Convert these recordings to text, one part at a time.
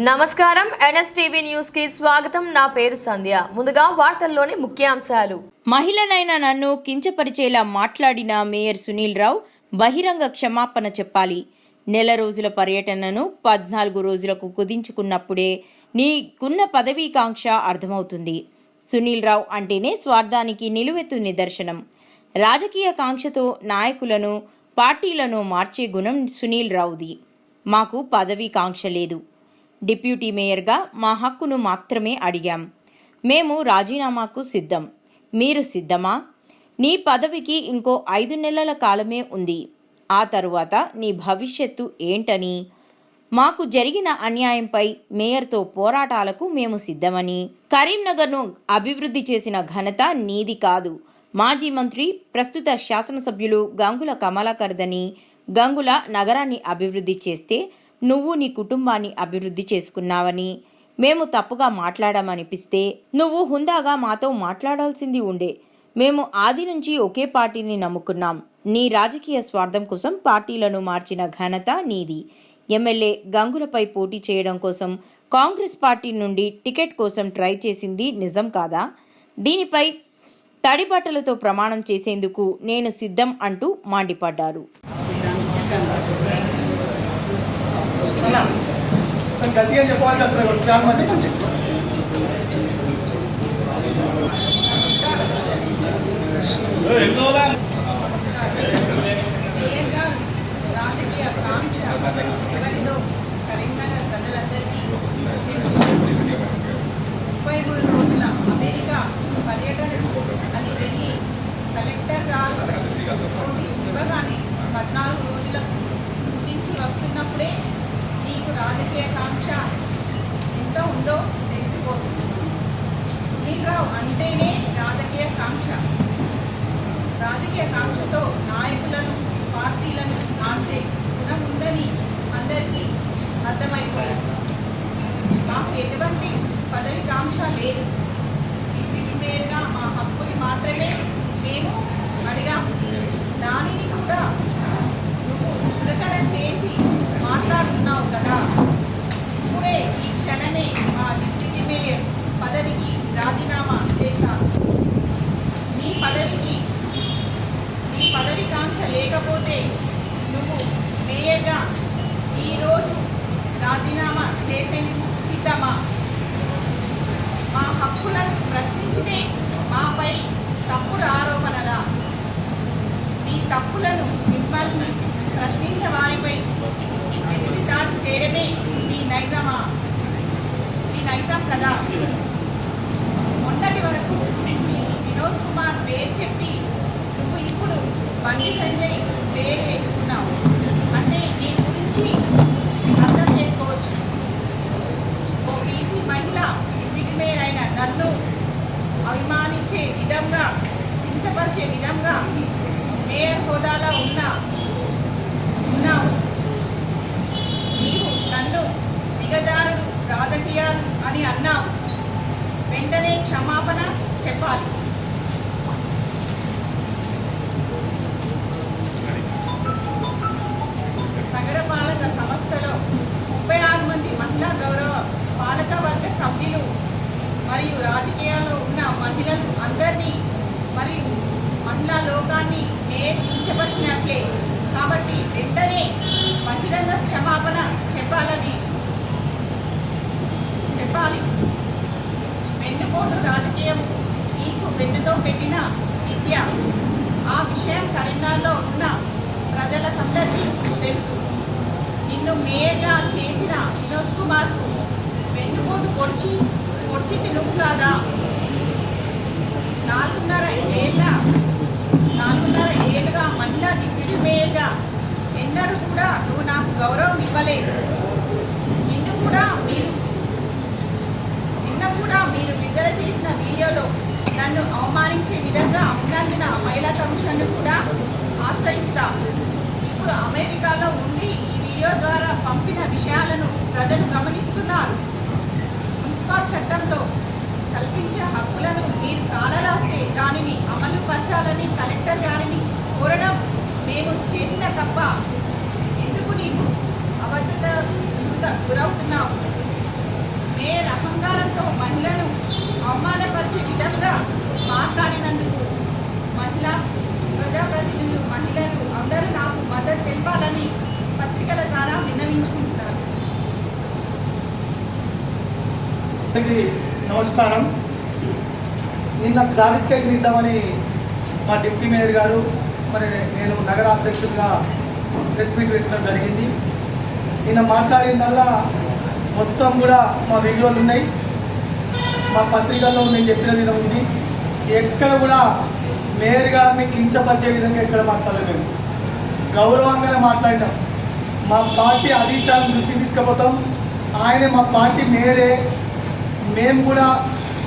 నమస్కారం. ఎన్ఎస్టీవీ న్యూస్కి స్వాగతం. నా పేరు సంధ్య. ముందుగా వార్తల్లోని ముఖ్యాంశాలు. మహిళనైన నన్ను కించపరిచేలా మాట్లాడిన మేయర్ సునీల్ రావు బహిరంగ క్షమాపణ చెప్పాలి. నెల రోజుల పర్యటనను పద్నాలుగు రోజులకు కుదించుకున్నప్పుడే నీకున్న పదవీకాంక్ష అర్థమవుతుంది. సునీల్ రావు అంటేనే స్వార్థానికి నిలువెత్తు నిదర్శనం. రాజకీయ కాంక్షతో నాయకులను పార్టీలను మార్చే గుణం సునీల్ రావుది. మాకు పదవీ కాంక్ష లేదు. డిప్యూటీ మేయర్గా మా హక్కును మాత్రమే అడిగాం. మేము రాజీనామాకు సిద్ధం. మీరు సిద్ధమా? నీ పదవికి ఇంకో ఐదు నెలల కాలమే ఉంది. ఆ తరువాత నీ భవిష్యత్తు ఏంటని? మాకు జరిగిన అన్యాయంపై మేయర్తో పోరాటాలకు మేము సిద్ధమని. కరీంనగర్ను అభివృద్ధి చేసిన ఘనత నీది కాదు. మాజీ మంత్రి ప్రస్తుత శాసనసభ్యులు గంగుల కమలాకర్దని గంగుల నగరాన్ని అభివృద్ధి చేస్తే నువ్వు నీ కుటుంబాన్ని అభివృద్ధి చేసుకున్నావని మేము తప్పుగా మాట్లాడామనిపిస్తే నువ్వు హుందాగా మాతో మాట్లాడాల్సింది ఉండే. మేము ఆది నుంచి ఒకే పార్టీని నమ్ముకున్నాం. నీ రాజకీయ స్వార్థం కోసం పార్టీలను మార్చిన ఘనత నీది. ఎమ్మెల్యే గంగులపై పోటీ చేయడం కోసం కాంగ్రెస్ పార్టీ నుండి టికెట్ కోసం ట్రై చేసింది నిజం కాదా? దీనిపై తడిబట్టలతో ప్రమాణం చేసేందుకు నేను సిద్ధం అంటూ మండిపడ్డారు అన్నా నేను గట్టిగా చెప్పాల్సి వస్తుంది చాలా మంది రాజకీయ కాంక్ష ఎవరిలో కరీంనగర్ ప్రజలందరికీ ముప్పై మూడు రోజుల అమెరికా పర్యటనకు అని వెళ్ళి కలెక్టర్ గారు నోటీస్ ఇవ్వగానే పద్నాలుగు నీకు కాంక్ష ఎంత ఉందో తెలిసిపోతుంది. సునీల్ రావు అంటేనే రాజకీయ కాంక్ష. రాజకీయ కాంక్షతో నాయకులను పార్టీలను మార్చే గుణం ఉందని అందరికీ అర్థమైపోయింది. మాకు ఎటువంటి పదవి కాంక్ష లేదు. డిప్యూటీ మేయర్గా మా హక్కుని మాత్రమే మేము అడిగాము దానిని కూడా నువ్వు చులకన చేసి మాట్లాడుతున్నావు కదా. వెంటనే మా డిప్యూటీ మేయర్ పదవికి రాజీనామా చేస్తాను నీ పదవికి నీ పదవి కాంక్ష లేకపోతే నువ్వు మేయర్గా ఈరోజు రాజీనామా చేసేందుకు సిద్ధమా? మా హక్కులను ప్రశ్నించితే మాపై తప్పుడు ఆరోపణలా? మీ తప్పులను మిమ్మల్ని ప్రశ్నించే వారిపై ఎదురు చేయడమే మీ నైజమా? నైజం కదా? మొన్నటి వరకు వినోద్ కుమార్ పేరు చెప్పి నువ్వు ఇప్పుడు బండి సంజయ్ పేరు ఎత్తుకున్నావు అంటే నీ గురించి అర్థం చేసుకోవచ్చు ఓ బీసీ మహిళ డిప్యూటీ మేయర్ అయిన నన్ను అభిమానించే విధంగా కించపరిచే విధంగా మేయర్ హోదాలో ఉన్న ఉన్నావు నీవు నన్ను దిగజారుడు రాజకీయాలు అని అన్నావు వెంటనే క్షమాపణ చెప్పాలి నగరపాలక సంస్థలో ముప్పై ఆరు మంది మహిళా గౌరవ పాలక వర్గ సభ్యులు మరియు రాజకీయాల్లో ఉన్న మహిళలు అందరినీ మరియు మహిళా లోకాన్ని వచ్చినట్లే కాబట్టి వెంటనే బహిరంగ క్షమాపణ చెప్పాలని చెప్పాలి. వెన్నుపోటు రాజకీయం నీకు వెన్నుతో పెట్టిన విద్య. ఆ విషయం కరీంనగర్లో ఉన్న ప్రజలకందరికీ తెలుసు. నిన్ను మేయర్గా చేసిన వినోద్ కుమార్కు వెన్నుపోటు పొడిచి పొడిచింది నువ్వు కాదా నాలుగున్నర ఏళ్ళ నాలుగున్నర ఏళ్ళుగా మహిళా డిప్యూటీ మేయర్గా ఎన్నడూ కూడా నువ్వు నాకు గౌరవం నిన్ను కూడా మీరు నిన్న కూడా మీరు విడుదల చేసిన వీడియోలో నన్ను అవమానించే విధంగా ఉన్నందున మహిళా కమిషన్ను కూడా ఆశ్రయిస్తా. ఇప్పుడు అమెరికాలో ఉండి ఈ వీడియో ద్వారా పంపిన విషయాలను ప్రజలు గమనిస్తున్నారు. మున్సిపల్ చట్టంలో కల్పించే హక్కులను మీరు కాలరాస్తే దానిని అమలు పరచాలని కలెక్టర్ గారిని కోరడం మేము చేసిన తప్ప గురవుత నీకు గురవుతున్నావు మేయర్ అహంకారంతో మహిళను అవమానపరిచే విధంగా మాట్లాడినందుకు మహిళా ప్రజాప్రతినిధులు మహిళలు అందరూ నాకు మద్దతు తెలపాలని పత్రికల ద్వారా విన్నవించుకుంటున్నారు. నమస్కారం. నిన్న క్లారిఫికేషన్ ఇద్దామని మా డిప్యూటీ మేయర్ గారు మరి నేను నగర అధ్యక్షుడిగా ప్రెస్ మీట్ పెట్టడం జరిగింది. నిన్న మాట్లాడిందల్లా మొత్తం కూడా మా వీడియోలు ఉన్నాయి. మా పత్రికల్లో నేను చెప్పిన విధంగా ఉంది. ఎక్కడ కూడా మేయర్ గారిని కించపరిచే విధంగా ఎక్కడ మాట్లాడలేదు. గౌరవంగానే మాట్లాడినాం. మా పార్టీ అధిష్టానం దృష్టికి తీసుకుపోతాం. ఆయన మా పార్టీ మేయరే మేము కూడా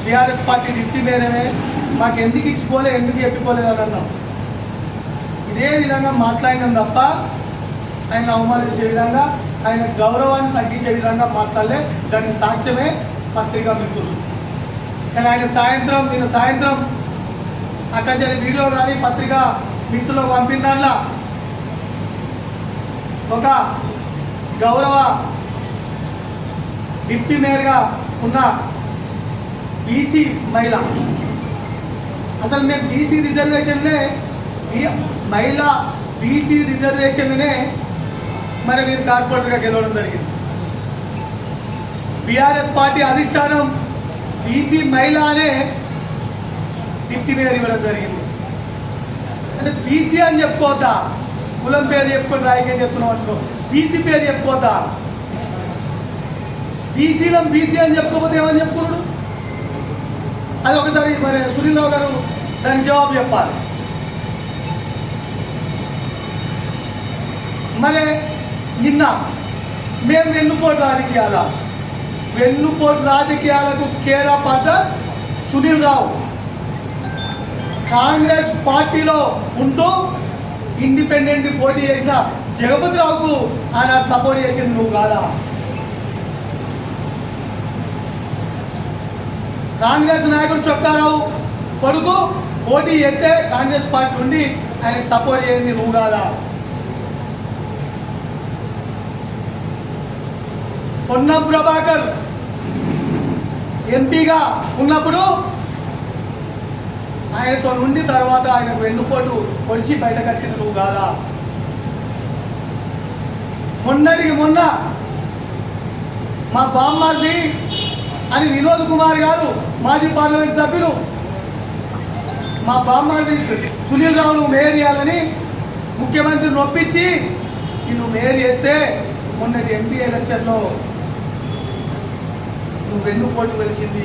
బీఆర్ఎస్ పార్టీ డిప్టీ మేయరే మాకు ఎందుకు ఇచ్చిపోలే ఎందుకు చెప్పిపోలేదు అని అన్నాం. ఇదే విధంగా మాట్లాడినాం తప్ప ఆయన అవమానించే విధంగా ఆయన గౌరవాన్ని తగ్గించే విధంగా మాట్లాడలే. దానికి సాక్ష్యమే పత్రికా మిత్రులు. కానీ ఆయన సాయంత్రం నేను సాయంత్రం అక్కడ జరిగిన వీడియో కానీ పత్రిక మిత్రులకు పంపిన దాంట్లో ఒక గౌరవ డిప్టీ మేయర్గా ఉన్న బీసీ మహిళ. అసలు మేము బీసీ రిజర్వేషన్లే ఈ మహిళ బీసీ రిజర్వేషన్లనే మరి మీరు కార్పొరేటర్గా గెలవడం జరిగింది. బీఆర్ఎస్ పార్టీ అధిష్టానం బీసీ మహిళ అనే డిప్టీ మేయర్ ఇవ్వడం జరిగింది. అంటే బీసీ అని చెప్పుకోవద్దా? కులం పేరు చెప్పుకొని రాయకే చెప్తున్నాం అనుకో. బీసీ పేరు చెప్పుకోవద్దా? బీసీలో బీసీ అని చెప్పుకోకపోతే ఏమని చెప్పుకున్నాడు? అది ఒకసారి మరి సునీల్రావు గారు దానికి జవాబు చెప్పాలి. మరి నిన్న మేము వెన్నుపోటు రాజకీయాల వెన్నుపోటు రాజకీయాలకు కేరా పడ్డ సునీల్ రావు. కాంగ్రెస్ పార్టీలో ఉంటూ ఇండిపెండెంట్ పోటీ చేసిన జగపతిరావుకు ఆయన సపోర్ట్ చేసింది నువ్వు కాదా? కాంగ్రెస్ నాయకుడు చొక్కారావు కొడుకు పోటీ చేస్తే కాంగ్రెస్ పార్టీ నుండి ఆయనకు సపోర్ట్ చేయండి నువ్వు కాదా? పొన్నం ప్రభాకర్. ఎంపీగా ఉన్నప్పుడు ఆయనతో నుండి తర్వాత ఆయనకు వెన్నుపోటు పొడిచి బయటకు వచ్చిన నువ్వు కాదా? మొన్నటికి మొన్న మా బామ్మార్ది అని వినోద్ కుమార్ గారు మాజీ పార్లమెంట్ సభ్యులు మా బామ్మార్ది సునీల్ రావును మేయర్ చేయాలని ముఖ్యమంత్రిని నొప్పించి నిన్ను మేయర్ చేస్తే మొన్నటి ఎంపీ ఎలక్షన్లో నువ్వు వెన్నుపోటు వెలిసింది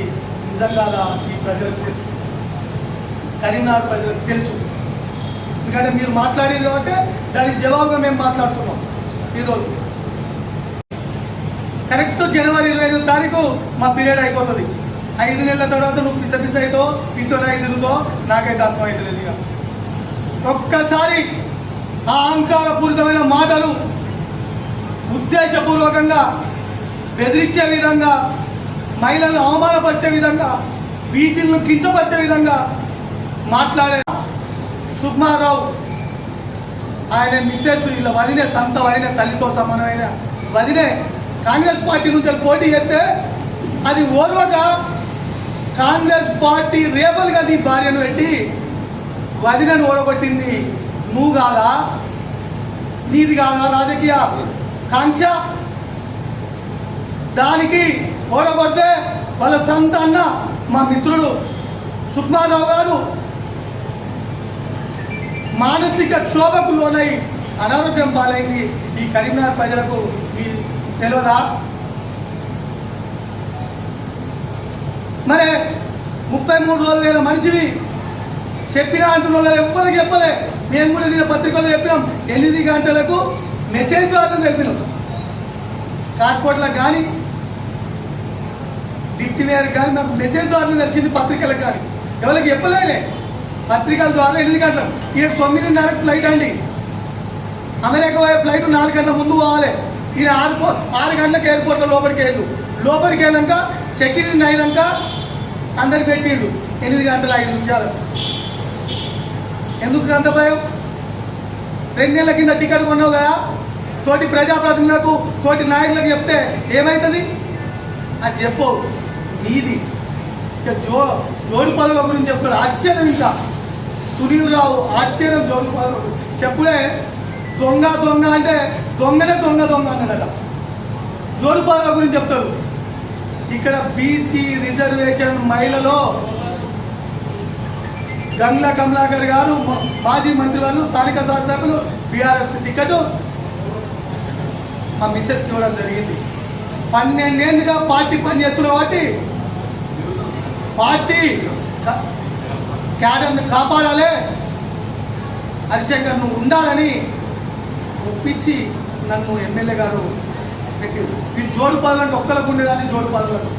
నిజంగా ఈ ప్రజలకు తెలుసు. కరీంనగర్ ప్రజలకు తెలుసు. ఎందుకంటే మీరు మాట్లాడేది అంటే దానికి జవాబుగా మేము మాట్లాడుతున్నాం ఈరోజు. కరెక్ట్ జనవరి ఇరవై ఐదో తారీఖు మా పీరియడ్ అయిపోతుంది. ఐదు నెలల తర్వాత నువ్వు పిస పిస అవుతో పిసోనా తిరుగుతో నాకైతే అర్థమవుతలేదు ఇక. ఒక్కసారి ఆ అహంకారపూరితమైన మాటలు ఉద్దేశపూర్వకంగా బెదిరించే విధంగా మహిళలను అవమానపరిచే విధంగా బీసీలను కించపరిచే విధంగా మాట్లాడే సుకుమారావు ఆయన మిస్సెస్ వీళ్ళ వదినే సంత వదినే తల్లితో సమానమైన వదినే. కాంగ్రెస్ పార్టీ నుంచి పోటీ చేస్తే అది ఓర్వక కాంగ్రెస్ పార్టీ రేపల్ గది భార్యను పెట్టి వదినను ఓడగొట్టింది. నువ్వు కాదా? నీది కాదా రాజకీయ కాంక్ష? దానికి ఓడగొట్టే వాళ్ళ సంత అన్న మా మిత్రుడు సుకుమారావు గారు మానసిక క్షోభకు లోనై అనారోగ్యం పాలైంది. ఈ కరీంనగర్ ప్రజలకు మీ తెలియదా మరి ముప్పై మూడు రోజులు వేల మనిషివి చెప్పినా అంటున్న ఎవ్వరికి చెప్పలే. మేము కూడా నిన్న పత్రికలో చెప్పినాం. ఎనిమిది గంటలకు మెసేజ్ ద్వారా తెలిపినాం. కాకపోట్లకు కానీ డిప్టీ మేయర్ కానీ నాకు మెసేజ్ ద్వారా నచ్చింది పత్రికలకు కానీ. ఎవరికి చెప్పలేనే. పత్రికల ద్వారా ఎనిమిది గంటలు. ఈయన తొమ్మిదిన్నరకు ఫ్లైట్ అండి. అమెరికా పోయే ఫ్లైట్ నాలుగు గంటల ముందు పోవాలి. ఈయన ఆరు ఆరు గంటలకు ఎయిర్పోర్ట్లో లోపలికి వెళ్ళు లోపలికి వెళ్ళాక సెక్యూరిటీ అయినాక అందరికి పెట్టిండు. ఎనిమిది గంటల ఐదు నిమిషాలు. ఎందుకు అంత భయం? రెండు నెలల కింద టికెట్ కొన్నావు కదా. తోటి ప్రజాప్రతినిధులకు తోటి నాయకులకు చెప్తే ఏమవుతుంది అది చెప్పు నీది. ఇక జో జోడి పదవుల గురించి చెప్తాడు. ఆశ్చర్యం ఇంకా. సునీల్ రావు ఆశ్చర్యం జోడి పదవుల చెప్పుడే దొంగ దొంగ అంటే దొంగనే దొంగ దొంగ అన్నాడట. జోడి పదవుల గురించి చెప్తాడు. ఇక్కడ బీసీ రిజర్వేషన్ మహిళలో గంగ్లా కమలాకర్ గారు మాజీ మంత్రి వారు స్థానిక శాసకులు బీఆర్ఎస్ టికెట్ మా మిస్సెస్కి ఇవ్వడం జరిగింది. పన్నెండేళ్ళుగా పార్టీ పని పనిచేస్తున్న కాబట్టి పార్టీ క్యాడర్ను కాపాడాలి. హరిశంకర్ను ఉండాలని ఒప్పించి నన్ను ఎమ్మెల్యే గారు పెట్టింది ఈ జోడు పదవులంటే ఒక్కలకు ఉండేదాన్ని జోడు పదవులకు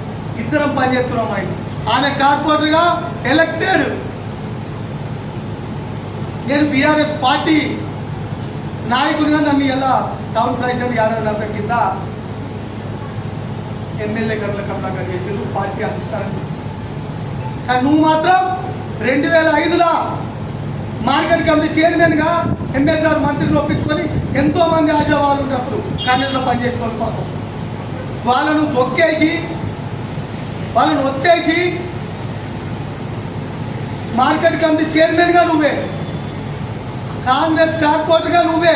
ఇద్దరం పనిచేస్తున్నాం ఆయన ఆమె కార్పొరేటర్గా ఎలక్టెడ్. నేను బీఆర్ఎస్ పార్టీ నాయకుడిగా నన్ను ఎలా టౌన్ ప్రెసిడెంట్ యాదవ్ నలభై కింద ఎమ్మెల్యే గర్ల కమలాకర్ చేసిండు పార్టీ అధిష్టానం చేసింది కానీ నువ్వు మాత్రం రెండు వేల ఐదులో మార్కెట్ కమిటీ చైర్మన్గా ఎంఎస్ఆర్ మంత్రిని ఒప్పించుకొని ఎంతోమంది ఆశవాళ్ళు ఆశావాళ్ళు ఉన్నప్పుడు కాంగ్రెస్లో పనిచేసుకోవాలి పాపం వాళ్ళను తొక్కేసి వాళ్ళను ఒత్తేసి మార్కెట్ కమిటీ చైర్మన్గా నువ్వే కాంగ్రెస్ కార్పొరేటర్గా నువ్వే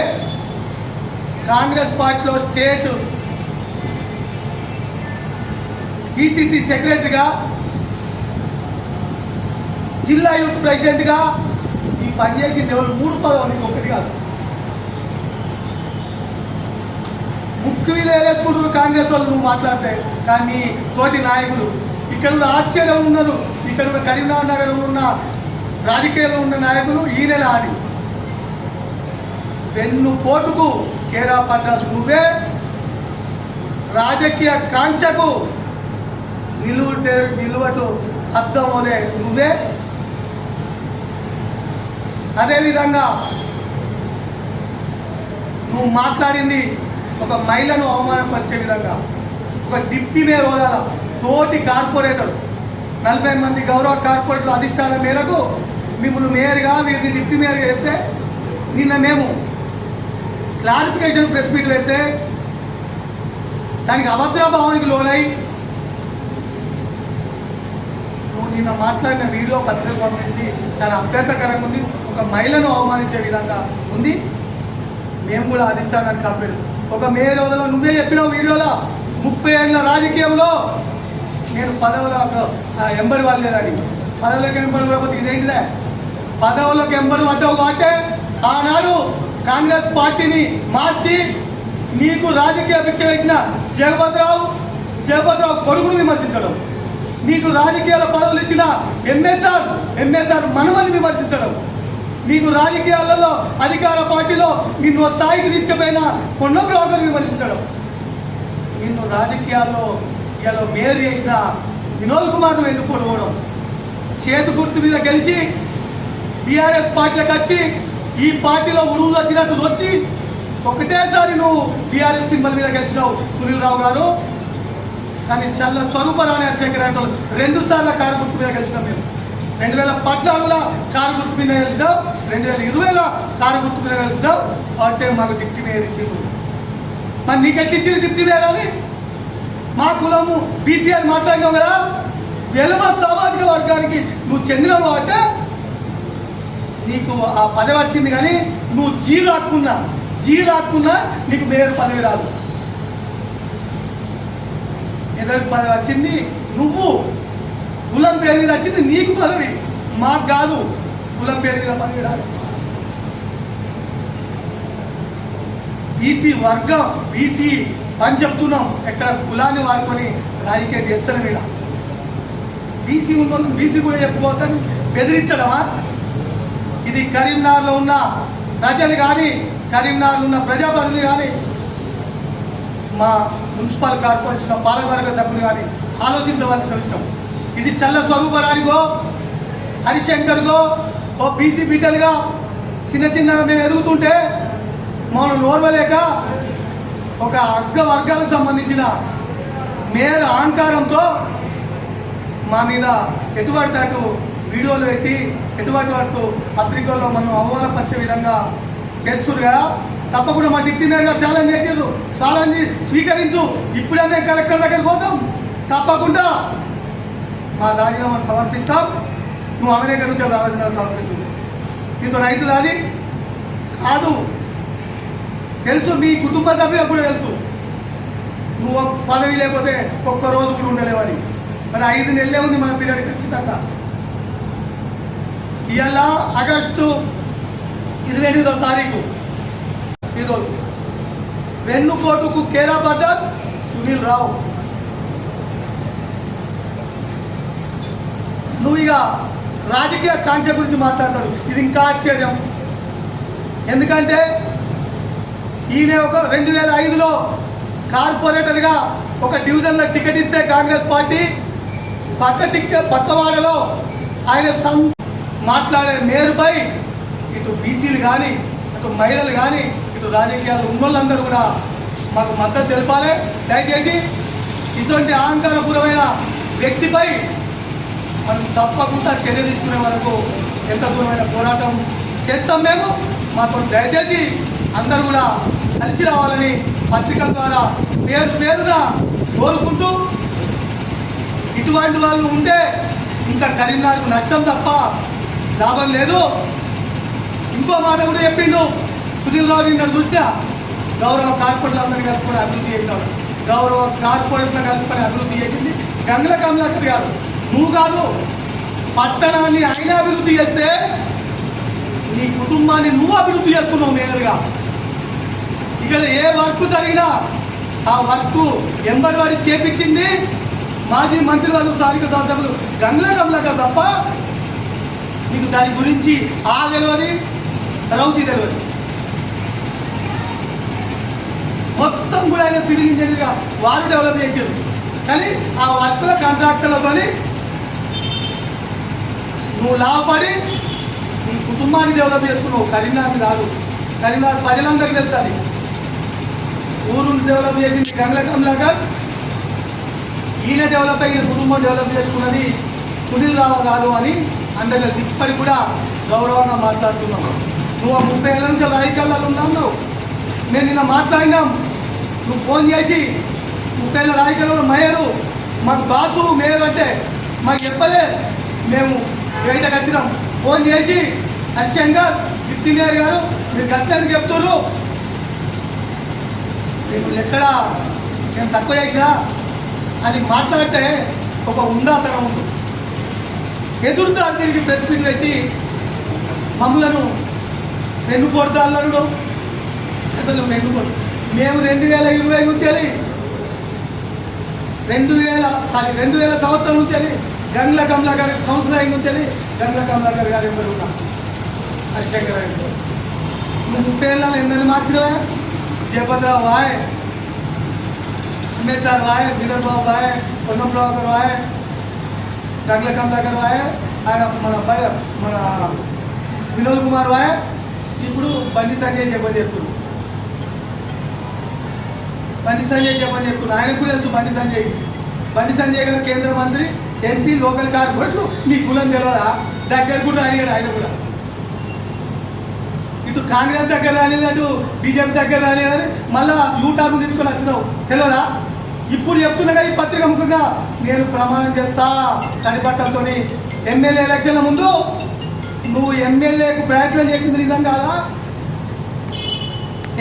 కాంగ్రెస్ పార్టీలో స్టేట్ ఈసీసీ సెక్రటరీగా జిల్లా యూత్ ప్రెసిడెంట్గా ఈ పనిచేసింది ఎవరు మూడు పదవులు నీకు ఒకటి కాదు. ముక్కు మీద వేసుకుంటున్నారు కాంగ్రెస్ వాళ్ళు నువ్వు మాట్లాడితే కానీ తోటి నాయకులు. ఇక్కడ ఉన్న ఆశ్చర్యం ఉన్నారు. ఇక్కడ ఉన్న కరీంనగర్ నగరంలో ఉన్న రాజకీయాల్లో ఉన్న నాయకులు ఈయనలా ఆడి. వెన్ను పోటుకు కేరా పడ్డాసు నువ్వే రాజకీయ కాంక్షకు నిలువ నిలువటు అర్థం అదే నువ్వే అదేవిధంగా నువ్వు మాట్లాడింది ఒక మహిళను అవమానపరిచే విధంగా ఒక డిప్టీ మేయర్ హోదాల తోటి కార్పొరేటర్. నలభై మంది గౌరవ కార్పొరేటర్ అధిష్టానం మేరకు మిమ్మల్ని మేయర్గా వీరిని డిప్టీ మేయర్గా చెప్తే నిన్న మేము క్లారిఫికేషన్ ప్రెస్ మీట్ పెడితే దానికి అభద్ర భావానికి లోనై నువ్వు నిన్న మాట్లాడిన వీడియో పత్రిక పంపించి చాలా అభ్యంతరకరంగా ఉంది. ఒక మహిళను అవమానించే విధంగా ఉంది. మేము కూడా అధిష్టానానికి కాపాడు ఒక మే రోజులో నువ్వే చెప్పిన వీడియోలో ముప్పై ఏళ్ళ రాజకీయంలో. నేను పదవులకు ఆ, ఎంబడి వాళ్ళేదని పదవులకు ఎంబడి పడకపోతే ఇదేంటిదే? పదవులకు ఎంబడి పడ్డావు కాబట్టి ఆనాడు కాంగ్రెస్ పార్టీని మార్చి నీకు రాజకీయ భిక్ష పెట్టిన జగపతిరావు జగపతిరావు కొడుకును విమర్శించడం. నీకు రాజకీయాల పదవులు ఇచ్చిన ఎంఎస్ఆర్ ఎంఎస్ఆర్ మనమని విమర్శించడం. నీకు రాజకీయాలలో అధికార పార్టీలో నిన్ను స్థాయికి తీసుకుపోయిన కొండ బ్రోకర్ విమర్శించడం. నిన్ను రాజకీయాల్లో ఇలా మేయర్ చేసిన వినోద్ కుమార్ను ఎన్నుకోవడం చేతు గుర్తు మీద గెలిచి బీఆర్ఎస్ పార్టీలకు వచ్చి ఈ పార్టీలో ఉరువులు వచ్చినట్టు వచ్చి ఒకటేసారి నువ్వు బీఆర్ఎస్ సింబల్ మీద గెలిచినావు సునీల్ రావు గారు. కానీ చల్ల స్వరూప రాణి హరిశంకర్ అంటే రెండు సార్లు కారు గుర్తు మీద గెలిచినాం మేము. రెండు వేల పద్నాలుగులో కారు గుర్తు మీద కలిసినావు. రెండు వేల ఇరవైలో కారు గుర్తు మీద కలిసినావు. కాబట్టి మాకు డిప్టీ మేయర్ ఇచ్చింది మరి నీకు ఎట్లా ఇచ్చింది డిప్టీ మేయర్ అని? మా కులము బీసీ అని మాట్లాడినావు కదా. వెలుమ సామాజిక వర్గానికి నువ్వు చెందినవు కాబట్టి నీకు ఆ పదవి వచ్చింది కానీ నువ్వు జీ రాక్కున్నా జీ రాక్కున్నా నీకు మేయర్ పదవి రాదు. ఏదో పదవి వచ్చింది. నువ్వు కులం పేరు మీద వచ్చింది నీకు పదవి. మాకు కాదు. కులం పేరు మీద పదవి రాదు. బీసీ వర్గం బీసీ అని చెప్తున్నాం. ఎక్కడ కులాన్ని వాడుకొని రాజకీయం చేస్తాను మీద బీసీ ఉన్న బీసీ కూడా చెప్పుకోవద్దని బెదిరించడమా? ఇది కరీంనగర్లో ఉన్న ప్రజలు కానీ కరీంనగర్లో ఉన్న ప్రజాప్రతినిధులు కానీ మా మున్సిపల్ కార్పొరేషన్ పాలకవర్గ సభ్యులు కానీ ఆలోచించవలసిన విషయం. ఇది చల్ల స్వరూపరానికో హరిశంకర్గో ఓ బీసీ బిడ్డలుగా చిన్న చిన్నగా మేము ఎదుగుతుంటే మనం నోర్వలేక ఒక అగ్గ వర్గాలకు సంబంధించిన మేర అహంకారంతో మా మీద ఎటువంటి అటు వీడియోలు పెట్టి ఎటువంటి అటు పత్రికల్లో మనం అవమానపరిచే విధంగా చేస్తున్నారు కదా తప్పకుండా మా డిప్టీ మేయర్ గారు ఛాలెంజ్ చేసారు ఛాలెంజ్ స్వీకరించు. ఇప్పుడే మేము కలెక్టర్ దగ్గర పోతాం. తప్పకుండా మా రాజీనామా సమర్పిస్తాం. నువ్వు అమెరికా నుంచి రాజీనామా సమర్పించు నీతో రైతు అది కాదు. తెలుసు మీ కుటుంబ సభ్యులకు కూడా తెలుసు. నువ్వు పదవి లేకపోతే ఒక్క రోజు కూడా ఉండలేవని. మరి ఐదు నెలలే ఉంది మన పీరియడ్ ఖచ్చితంగా. ఇవాళ ఆగస్టు ఇరవై ఎనిమిదో తారీఖు ఈరోజు వెన్నుకోటుకు కేరా బజాజ్ సునీల్ రావు. నువ్వు ఇక రాజకీయ కాంక్ష గురించి మాట్లాడతారు ఇది ఇంకా ఆశ్చర్యం. ఎందుకంటే ఈయన ఒక రెండు వేల ఐదులో కార్పొరేటర్గా ఒక డివిజన్లో టికెట్ ఇస్తే కాంగ్రెస్ పార్టీ పక్క టికెట్ పక్కవాడలో ఆయన సం మాట్లాడే మేరుపై ఇటు బీసీలు కానీ ఇటు మహిళలు కానీ ఇటు రాజకీయాలు ఉన్నోళ్ళందరూ కూడా మాకు మద్దతు తెలపాలి. దయచేసి ఇటువంటి అహంకారపూర్వమైన వ్యక్తిపై మనం తప్పకుండా చర్య తీసుకునే వరకు ఎంత దూరమైన పోరాటం చేస్తాం మేము. మాకు దయచేసి అందరూ కూడా కలిసి రావాలని పత్రికల ద్వారా పేరు పేరుగా కోరుకుంటూ ఇటువంటి వాళ్ళు ఉంటే ఇంకా కరీంనగర్కు నష్టం తప్ప లాభం లేదు. ఇంకో మాట కూడా చెప్పిండు. సునీల్ రావు నిన్న చూస్తే గౌరవ కార్పొరేట్లందరినీ కలుపుకొని అభివృద్ధి చేసినాడు. గౌరవ కార్పొరేట్లు కలుపుకొని అభివృద్ధి చేసింది గంగల కమలాకర్ గారు. నువ్వు కాదు పట్టణాన్ని ఆయన అభివృద్ధి చేస్తే నీ కుటుంబాన్ని నువ్వు అభివృద్ధి చేసుకున్నావు మేజర్గా ఇక్కడ ఏ వర్క్ జరిగినా ఆ వర్క్ ఎంబర్ వాడి చేపించింది మాజీ మంత్రి వారు స్థానిక సంస్థలు గంగల కమలాకర్ తప్ప నీకు దాని గురించి ఆ తెలియదు రౌతి తెలియదు మొత్తం కూడా ఆయన సివిల్ ఇంజనీర్గా వారు డెవలప్ చేశారు. కానీ ఆ వర్క్ల కాంట్రాక్టర్లతోని నువ్వు లాభపడి నీ కుటుంబాన్ని డెవలప్ చేసుకున్నావు. కరీంనగర్ రాదు. కరీంనగర్ ప్రజలందరికీ తెలుస్తుంది. ఊరుని డెవలప్ చేసింది గంగల కమలాకర్ ఈయన డెవలప్ అయిన కుటుంబం డెవలప్ చేసుకున్నది సునీల్ రావు కాదు అని అందరికీ తెలుసు. ఇప్పటికి కూడా గౌరవంగా మాట్లాడుతున్నావు నువ్వు ఆ ముప్పై ఏళ్ళ నుంచి రాజకీయాలలో ఉన్నావు. నేను నిన్న మాట్లాడినాం. నువ్వు ఫోన్ చేసి ముప్పై ఏళ్ళ రాజకీయాలలో మేయరు. మాకు బాసు మేయర్ అంటే మాకు చెప్పలే. మేము బయటకు వచ్చినాం. ఫోన్ చేసి హరిశంకర్ డిప్టీ మేయర్ గారు మీరు ఖచ్చితంగా చెప్తున్నారు నేను ఎక్కడ నేను తక్కువ చేసినా అది మాట్లాడితే ఒక ఉండాతనం ఉంది ఎదురుదారు తిరిగి ప్రెస్ మీట్ పెట్టి మమ్మలను వెన్నుకొడతాను అసలు వెన్నుకోడు మేము రెండు వేల ఇరవై నుంచి వెళ్ళి రెండు వేల సారీ రెండు వేల సంవత్సరం నుంచి వెళ్ళి गंगल कमला गार कौनल अच्छी गंगल कमला गारे हरिशंकर मुफे मार्चवा जयभद्रा वाय उमेश सार वाय चंद्रबाब वाय पन्न प्रभाकर वाय गंगल कमला गार वाय आना मन भय मन विनोद कुमार वाय इन बंट संजय जयपे बंट संजय जयपन आयन को बंट संजय? बंट संजय गंत्र मंत्री। ఎంపీ లోకల్ కార్పొరేట్లు నీ కులం తెలియదా దగ్గర కూడా రానియాడు ఆయన కూడా. ఇటు కాంగ్రెస్ దగ్గర రాలేదు అటు బీజేపీ దగ్గర రాలేదని మళ్ళా యూటర్న్ తీసుకొని వచ్చినావు. తెలియదా ఇప్పుడు చెప్తున్నా ఈ పత్రిక ముఖంగా. నేను ప్రమాణం చేస్తా తడిబట్టలతో ఎమ్మెల్యే ఎలక్షన్ల ముందు నువ్వు ఎమ్మెల్యేకు ప్రయత్నం చేసింది నిజం కాదా?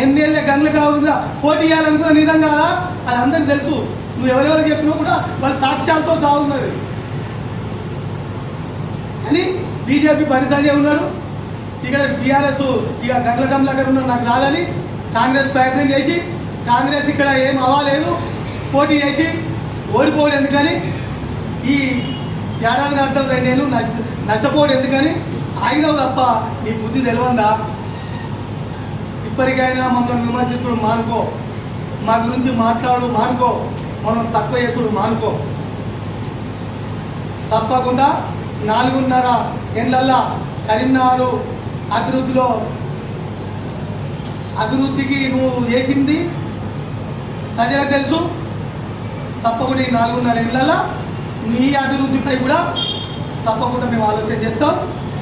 ఎమ్మెల్యే గంగలు కాకుండా పోటీ చేయాలనుకున్న నిజం కాదా? అది అందరికి తెలుసు. నువ్వు ఎవరెవరికి చెప్పినా కూడా వాళ్ళ సాక్ష్యాలతో సాగుతున్నది. అని బీజేపీ పరిసంజయ్ ఉన్నాడు. ఇక్కడ బీఆర్ఎస్ ఇక గంగల కమలాకర్ ఉన్నాడు నాకు రాదని కాంగ్రెస్ ప్రయత్నం చేసి కాంగ్రెస్ ఇక్కడ ఏం అవ్వలేదు పోటీ చేసి ఓడిపోవడం ఎందుకని? ఈ ఏడాది అర్థం రెండేళ్ళు నష్టపోవడం ఎందుకని? ఆగినావు తప్ప నీ బుద్ధి తెలియందా ఇప్పటికైనా మమ్మల్ని విమర్శించడం మానుకో. మా గురించి మాట్లాడు మానుకో. మనం తక్కువ చేసుడు మానుకో. తప్పకుండా నాలుగున్నర ఏళ్ళల్లా కరీంనగర్ అభివృద్ధిలో అభివృద్ధికి నువ్వు చేసింది. ప్రజలకు తెలుసు. తప్పకుండా ఈ నాలుగున్నర ఏళ్ళల్లా నీ అభివృద్ధిపై కూడా తప్పకుండా మేము ఆలోచన చేస్తాం.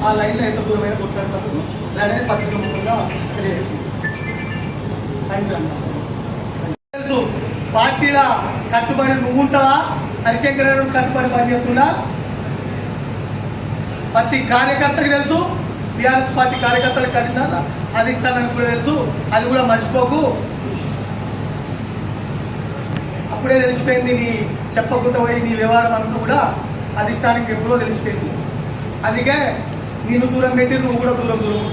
ఆ లైన్లో ఎంత దూరమైన కొట్లాడేందుకు రెడీ పత్రిక ముఖ్యంగా తెలియజేస్తుంది. థ్యాంక్ యూ అన్న. తెలుసు పార్టీల కట్టుబడి నువ్వు ఉంటావా? హరిశంకర్ కట్టుబడి పనిచేస్తున్నా ప్రతి కార్యకర్తకి తెలుసు. టీఆర్ఎస్ పార్టీ కార్యకర్తలకు కలిగిన అధిష్టానానికి కూడా తెలుసు. అది కూడా మర్చిపోకు. అప్పుడే తెలిసిపోయింది నీ చెప్పకుండా పోయి నీ వ్యవహారం అంతా కూడా అధిష్టానికి ఎప్పుడో తెలిసిపోయింది. అందుకే నేను దూరం పెట్టి నువ్వు కూడా దూరం దూరం